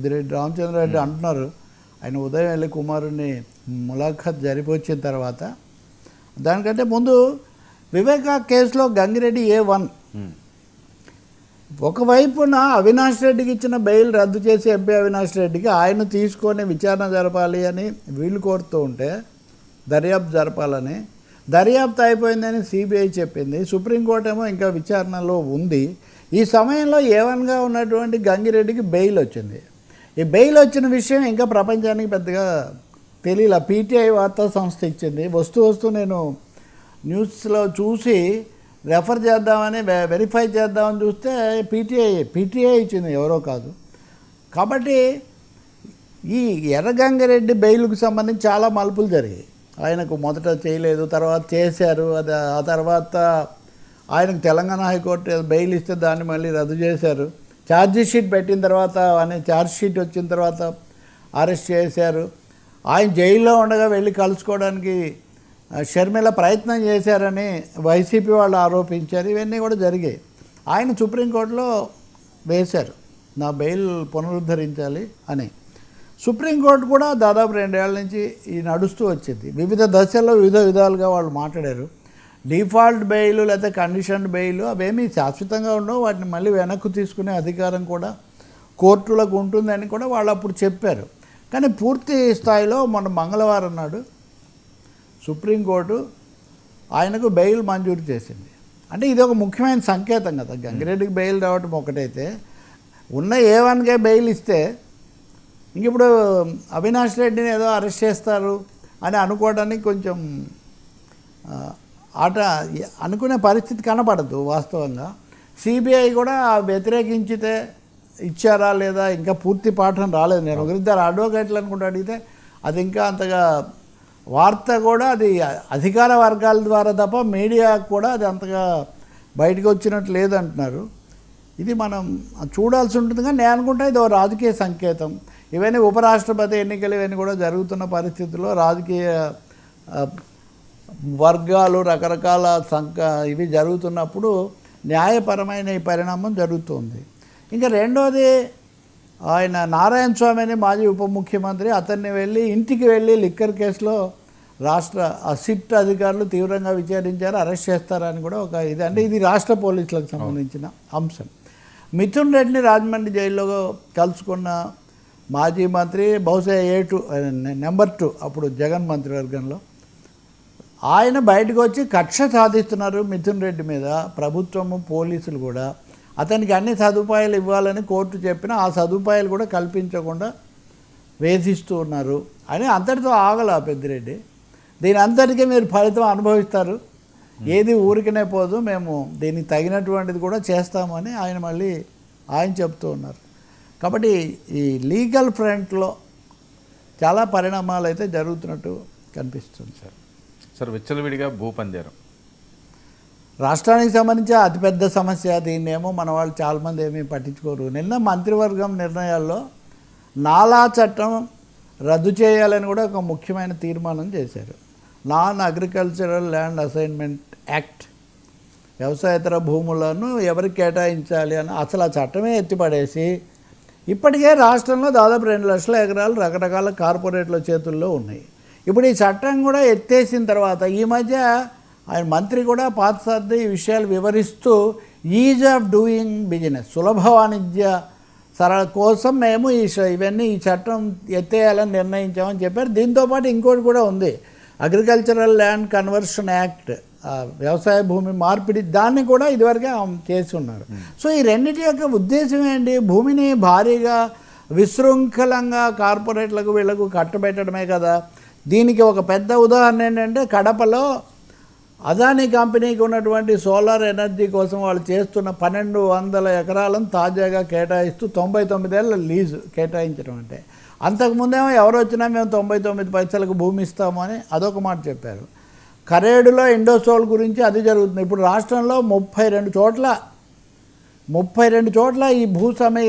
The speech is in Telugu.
పెద్దిరెడ్డి రామచంద్రారెడ్డి అంటున్నారు. ఆయన ఉదయం వెళ్ళి కుమారుని ములాఖత్ జరిపొచ్చిన తర్వాత దానికంటే ముందు వివేకా కేసులో గంగిరెడ్డి ఏ వన్. ఒకవైపున అవినాష్ రెడ్డికి ఇచ్చిన బెయిల్ రద్దు చేసి ఎంపీ అవినాష్ రెడ్డికి ఆయన తీసుకొని విచారణ జరపాలి అని వీళ్ళు కోరుతూ ఉంటే దర్యాప్తు జరపాలని. దర్యాప్తు అయిపోయిందని సిబిఐ చెప్పింది. సుప్రీంకోర్టు ఏమో ఇంకా విచారణలో ఉంది. ఈ సమయంలో ఏవన్గా ఉన్నటువంటి గంగిరెడ్డికి బెయిల్ వచ్చింది. ఈ బెయిల్ వచ్చిన విషయం ఇంకా ప్రపంచానికి పెద్దగా తెలియలే. పీటీఐ వార్తా సంస్థ ఇచ్చింది. వస్తూ వస్తూ నేను న్యూస్లో చూసి రెఫర్ చేద్దామని వె- వెరిఫై చేద్దామని చూస్తే పీటీఐ పీటీఐ ఇచ్చింది ఎవరో కాదు. కాబట్టి ఈ ఎర్రగంగారెడ్డి బెయిల్కు సంబంధించి చాలా మలుపులు జరిగాయి. ఆయనకు మొదట చేయలేదు తర్వాత చేశారు. అది ఆ తర్వాత ఆయనకు తెలంగాణ హైకోర్టు బెయిల్ ఇస్తే దాన్ని మళ్ళీ రద్దు చేశారు. ఛార్జీ షీట్ పెట్టిన తర్వాత అనే ఛార్జ్షీట్ వచ్చిన తర్వాత అరెస్ట్ చేశారు. ఆయన జైల్లో ఉండగా వెళ్ళి కలుసుకోవడానికి షర్మిల ప్రయత్నం చేశారని వైసీపీ వాళ్ళు ఆరోపించారు. ఇవన్నీ కూడా జరిగాయి. ఆయన సుప్రీంకోర్టులో వేశారు. నా బెయిల్ పునరుద్ధరించాలి అని. సుప్రీంకోర్టు కూడా దాదాపు రెండేళ్ళ నుంచి ఈ నడుస్తూ వచ్చింది. వివిధ దశల్లో వివిధ విధాలుగా వాళ్ళు మాట్లాడారు. డిఫాల్ట్ బెయిల్ లేకపోతే కండిషన్ బెయిల్ అవేమీ శాశ్వతంగా ఉండవు. వాటిని మళ్ళీ వెనక్కు తీసుకునే అధికారం కూడా కోర్టులకు ఉంటుందని కూడా వాళ్ళు అప్పుడు చెప్పారు. కానీ పూర్తి స్థాయిలో మన మంగళవారం నాడు సుప్రీంకోర్టు ఆయనకు బెయిల్ మంజూరు చేసింది. అంటే ఇది ఒక ముఖ్యమైన సంకేతం కదా. గంగిరెడ్డికి బెయిల్ రావటం ఒకటైతే ఉన్న ఏ వన్కే బెయిల్ ఇస్తే ఇంక ఇప్పుడు అవినాష్ రెడ్డిని ఏదో అరెస్ట్ చేస్తారు అని అనుకోవడానికి కొంచెం ఆట అనుకునే పరిస్థితి కనపడదు వాస్తవంగా. సిబిఐ కూడా వ్యతిరేకించితే ఇచ్చారా లేదా ఇంకా పూర్తి పాఠం రాలేదు. నేను ఒకరిద్దరు అడ్వకేట్లు అనుకుంటూ అడిగితే అది ఇంకా అంతగా వార్త కూడా అది అధికార వర్గాల ద్వారా తప్ప మీడియా కూడా అది అంతగా బయటకు వచ్చినట్టు లేదంటున్నారు. ఇది మనం చూడాల్సి ఉంటుంది కానీ నేను అనుకుంటా ఇది ఒక రాజకీయ సంకేతం. ఇవన్నీ ఉపరాష్ట్రపతి ఎన్నికలు ఇవన్నీ కూడా జరుగుతున్న పరిస్థితుల్లో రాజకీయ వర్గాలు రకరకాల సంక ఇవి జరుగుతున్నప్పుడు న్యాయపరమైన ఈ పరిణామం జరుగుతుంది. ఇంకా రెండోది ఆయన నారాయణ స్వామి అని మాజీ ఉప ముఖ్యమంత్రి అతన్ని వెళ్ళి ఇంటికి వెళ్ళి లిక్కర్ కేసులో రాష్ట్ర ఆ సిట్ అధికారులు తీవ్రంగా విచారించారు అరెస్ట్ చేస్తారని కూడా ఒక ఇది. అంటే ఇది రాష్ట్ర పోలీసులకు సంబంధించిన అంశం. మిథున్ రెడ్డిని రాజమండ్రి జైల్లో కలుసుకున్న మాజీ మంత్రి బహుశా ఏ టూ నెంబర్ టూ అప్పుడు జగన్ మంత్రివర్గంలో ఆయన బయటకు వచ్చి కక్ష సాధిస్తున్నారు మిథున్ రెడ్డి మీద. ప్రభుత్వము పోలీసులు కూడా. అతనికి అన్ని సదుపాయాలు ఇవ్వాలని కోర్టు చెప్పినా ఆ సదుపాయాలు కూడా కల్పించకుండా వేధిస్తూ ఉన్నారు అని అంతటితో ఆగల పెద్దిరెడ్డి. దీని అంతటికీ మీరు ఫలితం అనుభవిస్తారు. ఏది ఊరికనే పోదు మేము దీనికి తగినటువంటిది కూడా చేస్తామని ఆయన మళ్ళీ ఆయన చెప్తూ ఉన్నారు. కాబట్టి ఈ లీగల్ ఫ్రంట్లో చాలా పరిణామాలు అయితే జరుగుతున్నట్టు కనిపిస్తుంది సార్. సార్ విచ్చలవిడిగా భూ రాష్ట్రానికి సంబంధించి అతిపెద్ద సమస్య దీన్నేమో మన వాళ్ళు చాలామంది ఏమీ పట్టించుకోరు. నిన్న మంత్రివర్గం నిర్ణయాల్లో నాలా చట్టం రద్దు చేయాలని కూడా ఒక ముఖ్యమైన తీర్మానం చేశారు. Non agricultural land assignment act వ్యవసాయేతర భూములను ఎవరికి కేటాయించాలి అని అసలు ఆ చట్టమే ఎత్తిపడేసి ఇప్పటికే రాష్ట్రంలో దాదాపు రెండు లక్షల ఎకరాలు రకరకాల కార్పొరేట్ల చేతుల్లో ఉన్నాయి. ఇప్పుడు ఈ చట్టం కూడా ఎత్తేసిన తర్వాత ఈ మధ్య ఆయన మంత్రి కూడా పాతసార్ది ఈ విషయాలు వివరిస్తూ ఈజ్ ఆఫ్ డూయింగ్ బిజినెస్ సులభ వాణిజ్య సరళ కోసం మేము ఈ ఇవన్నీ ఈ చట్టం ఎత్తేయాలని నిర్ణయించామని చెప్పారు. దీంతోపాటు ఇంకోటి కూడా ఉంది. అగ్రికల్చరల్ ల్యాండ్ కన్వర్షన్ యాక్ట్ వ్యవసాయ భూమి మార్పిడి దాన్ని కూడా ఇదివరకే ఆమె చేసి ఉన్నారు. సో ఈ రెండింటి యొక్క ఉద్దేశం ఏంటి? భూమిని భారీగా విశృంఖలంగా కార్పొరేట్లకు వీళ్ళకు కట్టబెట్టడమే కదా. దీనికి ఒక పెద్ద ఉదాహరణ ఏంటంటే కడపలో అదానీ కంపెనీకి ఉన్నటువంటి సోలార్ ఎనర్జీ కోసం వాళ్ళు చేస్తున్న పన్నెండు వందల ఎకరాలను తాజాగా కేటాయిస్తూ తొంభై తొమ్మిదేళ్ళ లీజు కేటాయించడం అంటే. అంతకుముందేమో ఎవరు వచ్చినా మేము తొంభై తొమ్మిది పైసలకు భూమి ఇస్తాము అని అదొక మాట చెప్పారు. కరేడులో ఇండోసోల్ గురించి అది జరుగుతుంది. ఇప్పుడు రాష్ట్రంలో ముప్పై రెండు చోట్ల ముప్పై రెండు చోట్ల ఈ భూ సమయ